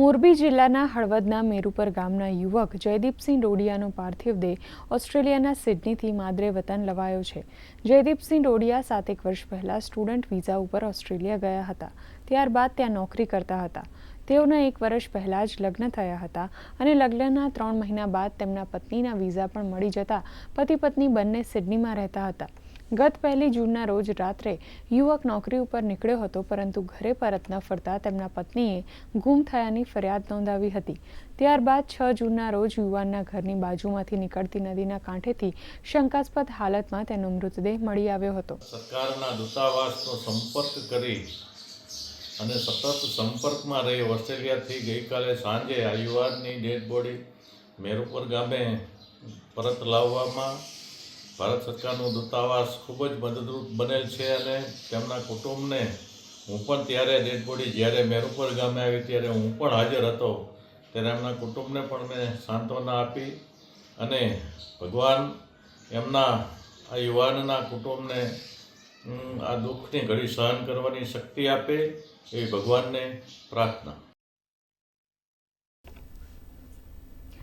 મોરબી જિલ્લાના હળવદના મેરુપર ગામના યુવક જયદીપસિંહ ડોડિયાનો પાર્થિવ દેહ ઓસ્ટ્રેલિયાના સિડનીથી માદરે વતન લવાયો છે. જયદીપસિંહ ડોડિયા સાતેક વર્ષ પહેલા સ્ટુડન્ટ વિઝા ઉપર ઓસ્ટ્રેલિયા ગયા હતા. ત્યારબાદ ત્યાં નોકરી કરતા હતા. તેઓના એક વર્ષ પહેલાં જ લગ્ન થયા હતા અને લગ્નના ત્રણ મહિના બાદ તેમના પત્નીના વિઝા પણ મળી જતા પતિ પત્ની બંને સિડનીમાં રહેતા હતા. ગત પહેલી જૂનના રોજ રાત્રે યુવક નોકરી ઉપર નીકળ્યો હતો, પરંતુ ઘરે પરત ન ફરતા તેમના પત્નીએ ગુમ થયાની ફરિયાદ નોંધાવી હતી. ત્યારબાદ છ જૂનના રોજ યુવાનના ઘરની બાજુમાંથી નીકળતી નદીના કાંઠેથી શંકાસ્પદ હાલતમાં તેનો મૃતદેહ મળી આવ્યો હતો. સરકારના દૂતાવાસનો સંપર્ક કરી અને સતત સંપર્કમાં રહી ઓસ્ટ્રેલિયાથી ગઈકાલે સાંજે આ યુવાનની ડેડ બોડી મેરુપર ગામે પરત લાવવામાં ભારત સરકારનું દૂતાવાસ ખૂબ જ મદદરૂપ બનેલ છે અને તેમના કુટુંબને હું પણ ત્યારે ડેડ બોડી જ્યારે મેરુપર ગામે આવી ત્યારે હું પણ હાજર હતો, ત્યારે એમના કુટુંબને પણ મેં સાંત્વના આપી અને ભગવાન એમના આ યુવાનના કુટુંબને આ દુઃખની ઘડી સહન કરવાની શક્તિ આપે એવી ભગવાનને પ્રાર્થના.